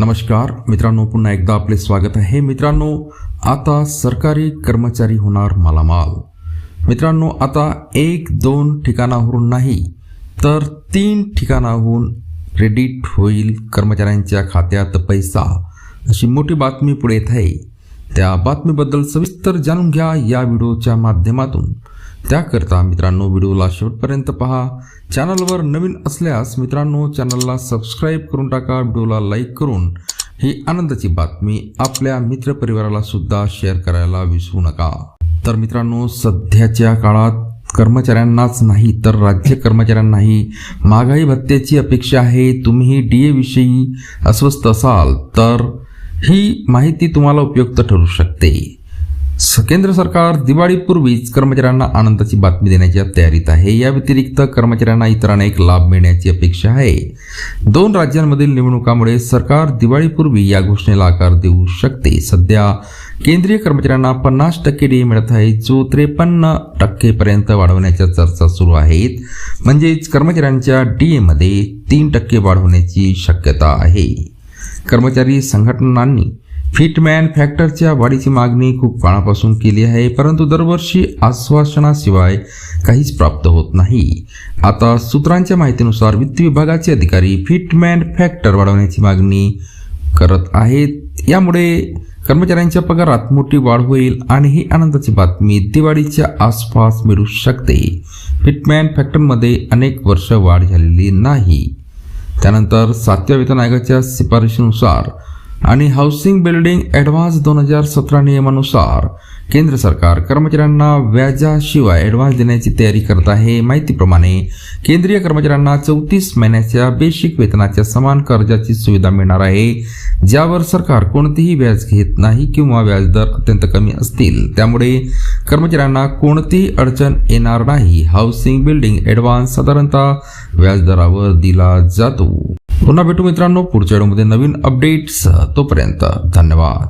नमस्कार. मित्रांनो पुन्हा एकदा आपले स्वागत आहे. मित्रांनो आता सरकारी कर्मचारी होणार मालामाल. मित्रांनो आता एक दोन ठिकाणाहून नाही तर तीन ठिकाणाहून क्रेडिट होईल कर्मचाऱ्यांच्या खात्यात पैसा. अशी मोठी बातमी पुढे येत आहे. त्या बातमीबद्दल सविस्तर जाणून घ्या या व्हिडिओच्या माध्यमातून. त्याकरता मित्रांनो व्हिडिओला शेवटपर्यंत पहा. चॅनलवर नवीन असल्यास मित्रांनो चॅनलला सबस्क्राईब करून टाका व्हिडिओला लाईक करून. ही आनंदाची बातमी आपल्या मित्रपरिवाराला सुद्धा शेअर करायला विसरू नका. तर मित्रांनो सध्याच्या काळात कर्मचाऱ्यांनाच नाही तर राज्य कर्मचाऱ्यांनाही महागाई भत्त्याची अपेक्षा आहे. तुम्ही डी एविषयी अस्वस्थ असाल तर ही माहिती तुम्हाला उपयुक्त ठरू शकते. केंद्र सरकार दिवाळीपूर्वीच कर्मचाऱ्यांना आनंदाची बातमी देण्याच्या तयारीत आहे. या व्यतिरिक्त कर्मचाऱ्यांना इतर अनेक लाभ मिळण्याची अपेक्षा आहे. दोन राज्यांमधील निवडणुकामुळे सरकार दिवाळीपूर्वी या घोषणेला आकार देऊ शकते. सध्या केंद्रीय कर्मचाऱ्यांना पन्नास टक्के डी मिळत आहे. जो त्रेपन्न टक्केपर्यंत वाढवण्याच्या चर्चा सुरू आहेत. म्हणजेच कर्मचाऱ्यांच्या डी एमध्ये तीन टक्के वाढवण्याची शक्यता आहे. कर्मचारी संघटनांनी फिटमॅन फॅक्टरच्या वाढीची मागणी खूप काळापासून केली आहे परंतु दरवर्षी आश्वासनाशिवाय काहीच प्राप्त होत नाही. आता सूत्रांच्या माहितीनुसार वित्त विभागाचे अधिकारी फिटमॅन फॅक्टर वाढवण्याची मागणी करत आहेत. यामुळे कर्मचाऱ्यांच्या पगारात मोठी वाढ होईल आणि ही आनंदाची बातमी दिवाळीच्या आसपास मिळू शकते. फिटमॅन फॅक्टरमध्ये अनेक वर्ष वाढ झालेली नाही. त्यानंतर सातव्या वेतन आयोगाच्या शिफारशीनुसार आणि हाऊसिंग बिल्डिंग ॲडव्हान्स दोन हजार सतरा नियमानुसार केंद्र सरकार कर्मचाऱ्यांना व्याजाशिवाय ॲडव्हान्स देण्याची तयारी करत आहे. माहितीप्रमाणे केंद्रीय कर्मचाऱ्यांना चौतीस महिन्याच्या बेसिक वेतनाच्या समान कर्जाची सुविधा मिळणार आहे ज्यावर सरकार कोणतेही व्याज घेत नाही किंवा व्याजदर अत्यंत कमी असतील. त्यामुळे कर्मचाऱ्यांना कोणतीही अडचण येणार नाही. हाऊसिंग बिल्डिंग ॲडव्हान्स साधारणतः व्याजदरावर दिला जातो. पुन्हा भेटू मित्रांनो पुढच्या व्हिडिओमध्ये नवीन अपडेट्स तोपर्यंत धन्यवाद.